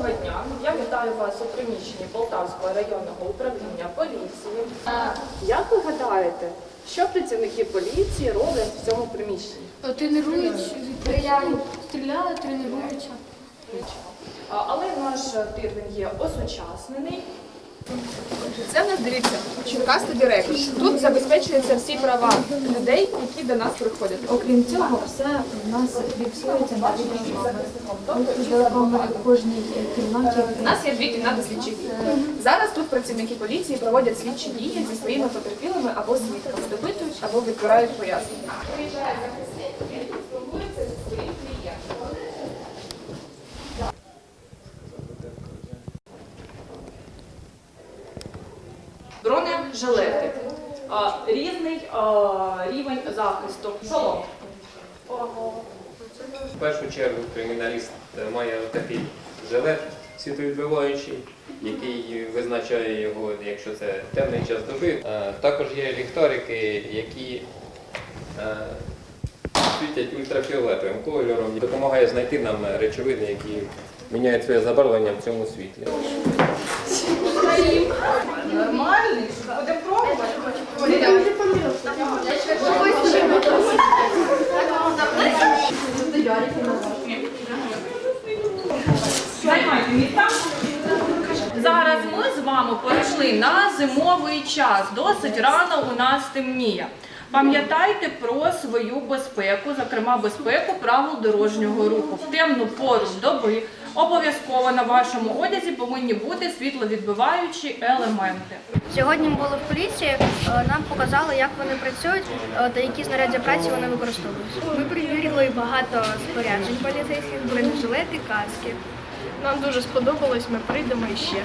Доброго дня. Я вітаю вас у приміщенні Полтавського районного управління поліції. Як ви гадаєте, що працівники поліції роблять в цьому приміщенні? Тренують, стріляють, стріляли, тренуються. Але наш тир є осучаснений. Це в нас дивіться, Черкаста Директор. Тут забезпечуються всі права людей, які до нас приходять. Окрім цього, все в нас фіксується на відеокамері кожній кімнаті. У нас є дві кімнати слідчих дій. Зараз тут працівники поліції проводять слідчі дії зі своїми потерпілими або свідками, допитують або відбирають пояснення. Бронежилети. А, Різний рівень захисту. Шолом. В першу чергу криміналіст має такий жилет світловідбиваючий, який визначає його, якщо це темний час доби. Е, Також є ліхтарики, які е, світять ультрафіолетовим кольором і допомагає знайти нам речовини, які міняють своє забарвлення в цьому світлі. Зараз ми з вами перейшли на зимовий час. Досить рано у нас темніє. Пам'ятайте про свою безпеку, зокрема безпеку правил дорожнього руху. В темну пору доби обов'язково на вашому одязі повинні бути світловідбиваючі елементи. Сьогодні ми були в поліції, е, нам показали, як вони працюють е, та які знаряддя праці вони використовують. Ми перевірили багато споряджень поліцейських, бронежилети, каски. Нам дуже сподобалось, ми прийдемо іще.